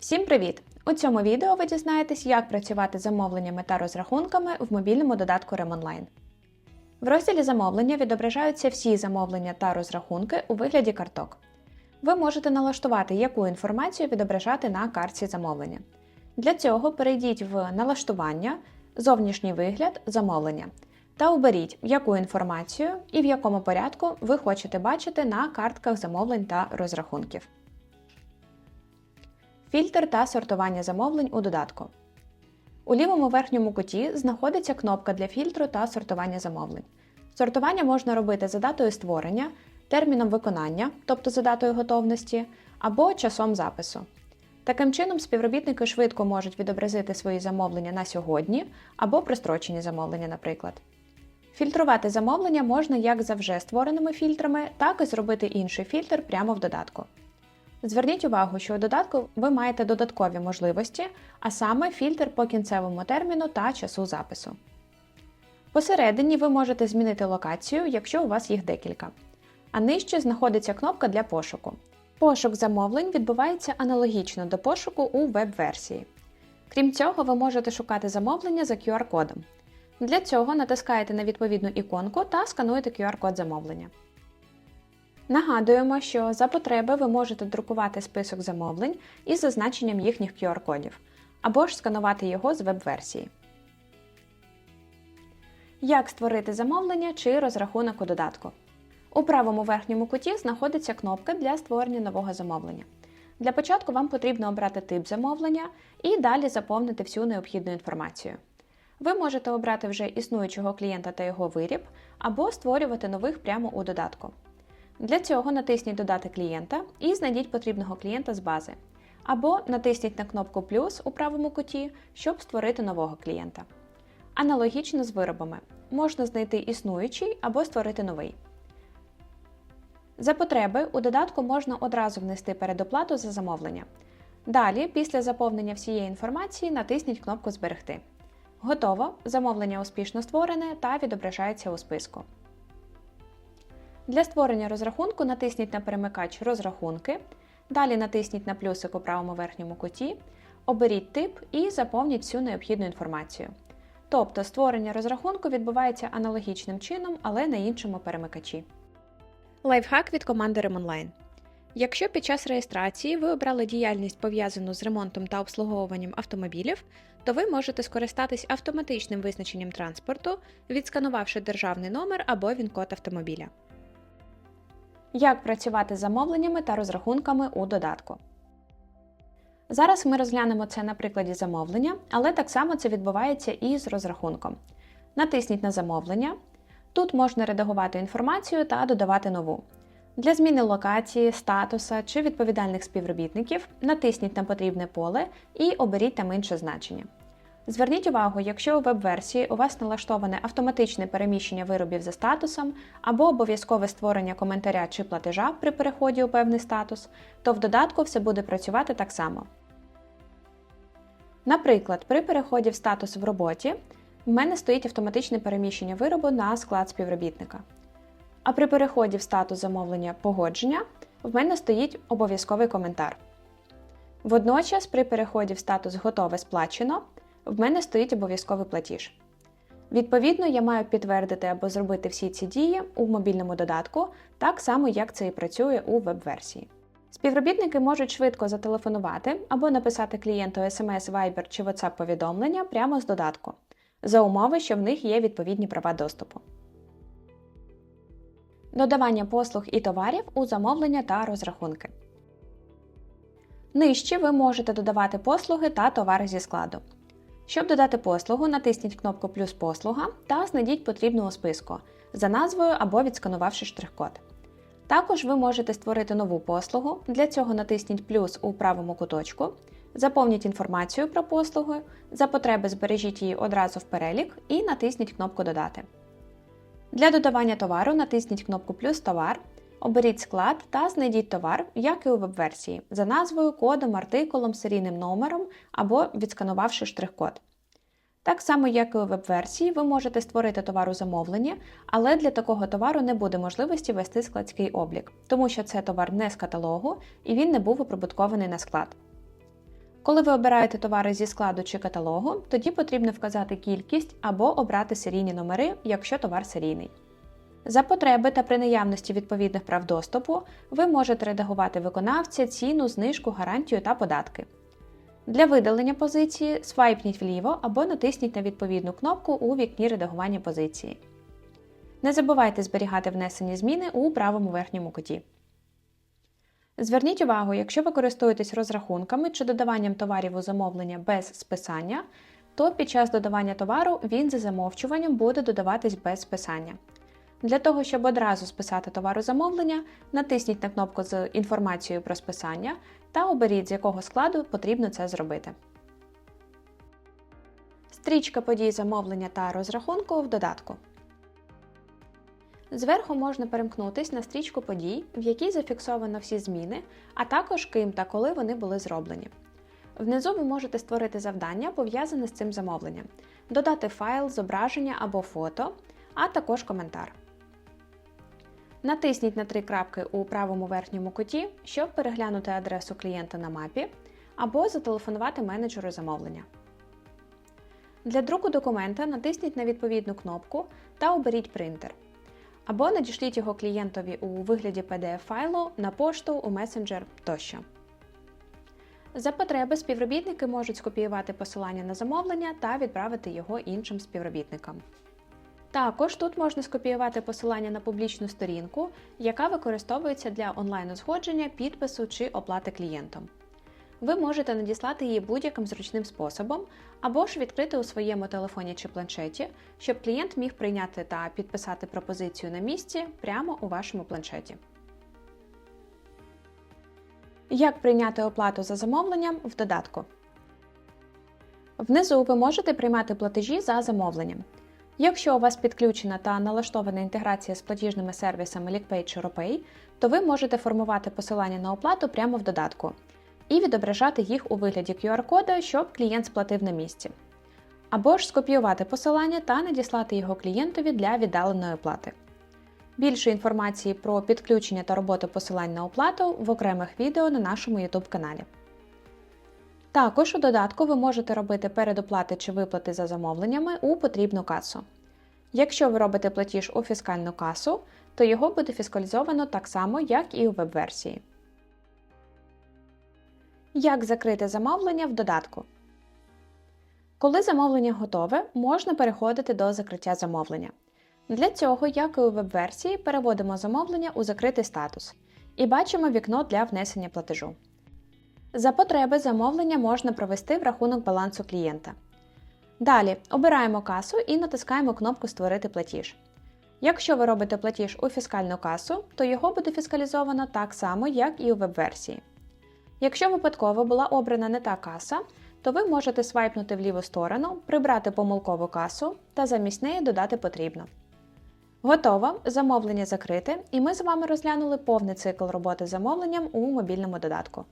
Всім привіт! У цьому відео ви дізнаєтесь, як працювати з замовленнями та розрахунками в мобільному додатку Ремонлайн. В розділі замовлення відображаються всі замовлення та розрахунки у вигляді карток. Ви можете налаштувати, яку інформацію відображати на картці замовлення. Для цього перейдіть в Налаштування, Зовнішній вигляд замовлення та оберіть, яку інформацію і в якому порядку ви хочете бачити на картках замовлень та розрахунків. Фільтр та сортування замовлень у додатку. У лівому верхньому куті знаходиться кнопка для фільтру та сортування замовлень. Сортування можна робити за датою створення, терміном виконання, тобто за датою готовності, або часом запису. Таким чином, співробітники швидко можуть відобразити свої замовлення на сьогодні або прострочені замовлення, наприклад. Фільтрувати замовлення можна як за вже створеними фільтрами, так і зробити інший фільтр прямо в додатку. Зверніть увагу, що у додатку ви маєте додаткові можливості, а саме фільтр по кінцевому терміну та часу запису. Посередині ви можете змінити локацію, якщо у вас їх декілька. А нижче знаходиться кнопка для пошуку. Пошук замовлень відбувається аналогічно до пошуку у веб-версії. Крім цього, ви можете шукати замовлення за QR-кодом. Для цього натискаєте на відповідну іконку та скануєте QR-код замовлення. Нагадуємо, що за потреби ви можете друкувати список замовлень із зазначенням їхніх QR-кодів, або ж сканувати його з веб-версії. Як створити замовлення чи розрахунок у додатку? У правому верхньому куті знаходиться кнопка для створення нового замовлення. Для початку вам потрібно обрати тип замовлення і далі заповнити всю необхідну інформацію. Ви можете обрати вже існуючого клієнта та його виріб, або створювати нових прямо у додатку. Для цього натисніть Додати клієнта і знайдіть потрібного клієнта з бази. Або натисніть на кнопку плюс у правому куті, щоб створити нового клієнта. Аналогічно з виробами. Можна знайти існуючий або створити новий. За потреби у додатку можна одразу внести передоплату за замовлення. Далі, після заповнення всієї інформації, натисніть кнопку Зберегти. Готово! Замовлення успішно створене та відображається у списку. Для створення розрахунку натисніть на перемикач Розрахунки. Далі натисніть на плюсик у правому верхньому куті, оберіть тип і заповніть всю необхідну інформацію. Тобто створення розрахунку відбувається аналогічним чином, але на іншому перемикачі. Лайфхак від команди Ремонлайн. Якщо під час реєстрації ви обрали діяльність пов'язану з ремонтом та обслуговуванням автомобілів, то ви можете скористатись автоматичним визначенням транспорту, відсканувавши державний номер або він-код автомобіля. Як працювати з замовленнями та розрахунками у додатку. Зараз ми розглянемо це на прикладі замовлення, але так само це відбувається і з розрахунком. Натисніть на замовлення. Тут можна редагувати інформацію та додавати нову. Для зміни локації, статуса чи відповідальних співробітників натисніть на потрібне поле і оберіть там інше значення. Зверніть увагу, якщо у веб-версії у вас налаштоване автоматичне переміщення виробів за статусом або обов'язкове створення коментаря чи платежа при переході у певний статус, то в додатку все буде працювати так само. Наприклад, при переході в статус в роботі в мене стоїть автоматичне переміщення виробу на склад співробітника. А при переході в статус замовлення погодження в мене стоїть обов'язковий коментар. Водночас, при переході в статус Готове сплачено в мене стоїть обов'язковий платіж. Відповідно, я маю підтвердити або зробити всі ці дії у мобільному додатку, так само, як це і працює у веб-версії. Співробітники можуть швидко зателефонувати або написати клієнту SMS, Viber чи WhatsApp повідомлення прямо з додатку, за умови, що в них є відповідні права доступу. Додавання послуг і товарів у замовлення та розрахунки. Нижче ви можете додавати послуги та товари зі складу. Щоб додати послугу, натисніть кнопку Плюс послуга та знайдіть потрібну у списку за назвою або відсканувавши штрих-код. Також ви можете створити нову послугу. Для цього натисніть плюс у правому куточку, заповніть інформацію про послугу, за потреби збережіть її одразу в перелік і натисніть кнопку Додати. Для додавання товару натисніть кнопку Плюс товар, оберіть склад та знайдіть товар, як і у веб-версії, за назвою, кодом, артикулом, серійним номером або відсканувавши штрих-код. Так само, як і у веб-версії, ви можете створити товар у замовленні, але для такого товару не буде можливості вести складський облік, тому що це товар не з каталогу і він не був оприбуткований на склад. Коли ви обираєте товари зі складу чи каталогу, тоді потрібно вказати кількість або обрати серійні номери, якщо товар серійний. За потреби та при наявності відповідних прав доступу ви можете редагувати виконавця, ціну, знижку, гарантію та податки. Для видалення позиції свайпніть вліво або натисніть на відповідну кнопку у вікні редагування позиції. Не забувайте зберігати внесені зміни у правому верхньому куті. Зверніть увагу, якщо ви користуєтесь розрахунками чи додаванням товарів у замовлення без списання, то під час додавання товару він за замовчуванням буде додаватись без списання. Для того, щоб одразу списати товар у замовлення, натисніть на кнопку з інформацією про списання та оберіть, з якого складу потрібно це зробити. Стрічка подій замовлення та розрахунку в додатку. Зверху можна перемкнутись на стрічку подій, в якій зафіксовано всі зміни, а також ким та коли вони були зроблені. Внизу ви можете створити завдання, пов'язане з цим замовленням, додати файл, зображення або фото, а також коментар. Натисніть на три крапки у правому верхньому куті, щоб переглянути адресу клієнта на мапі, або зателефонувати менеджеру замовлення. Для друку документа натисніть на відповідну кнопку та оберіть принтер. Або надішліть його клієнтові у вигляді PDF-файлу на пошту, у месенджер тощо. За потреби співробітники можуть скопіювати посилання на замовлення та відправити його іншим співробітникам. Також тут можна скопіювати посилання на публічну сторінку, яка використовується для онлайн-узгодження, підпису чи оплати клієнтом. Ви можете надіслати її будь-яким зручним способом, або ж відкрити у своєму телефоні чи планшеті, щоб клієнт міг прийняти та підписати пропозицію на місці прямо у вашому планшеті. Як прийняти оплату за замовленням в додатку? Внизу ви можете приймати платежі за замовленням. Якщо у вас підключена та налаштована інтеграція з платіжними сервісами LickPay чи RoPay, то ви можете формувати посилання на оплату прямо в додатку і відображати їх у вигляді QR-кода, щоб клієнт сплатив на місці. Або ж скопіювати посилання та надіслати його клієнтові для віддаленої оплати. Більше інформації про підключення та роботу посилань на оплату в окремих відео на нашому YouTube каналі. Також у додатку ви можете робити передоплати чи виплати за замовленнями у потрібну касу. Якщо ви робите платіж у фіскальну касу, то його буде фіскалізовано так само, як і у веб-версії. Як закрити замовлення в додатку? Коли замовлення готове, можна переходити до закриття замовлення. Для цього, як і у веб-версії, переводимо замовлення у закритий статус і бачимо вікно для внесення платежу. За потреби замовлення можна провести в рахунок балансу клієнта. Далі обираємо касу і натискаємо кнопку Створити платіж. Якщо ви робите платіж у фіскальну касу, то його буде фіскалізовано так само, як і у веб-версії. Якщо випадково була обрана не та каса, то ви можете свайпнути в ліву сторону, прибрати помилкову касу та замість неї додати потрібно. Готово! Замовлення закрите, і ми з вами розглянули повний цикл роботи з замовленням у мобільному додатку.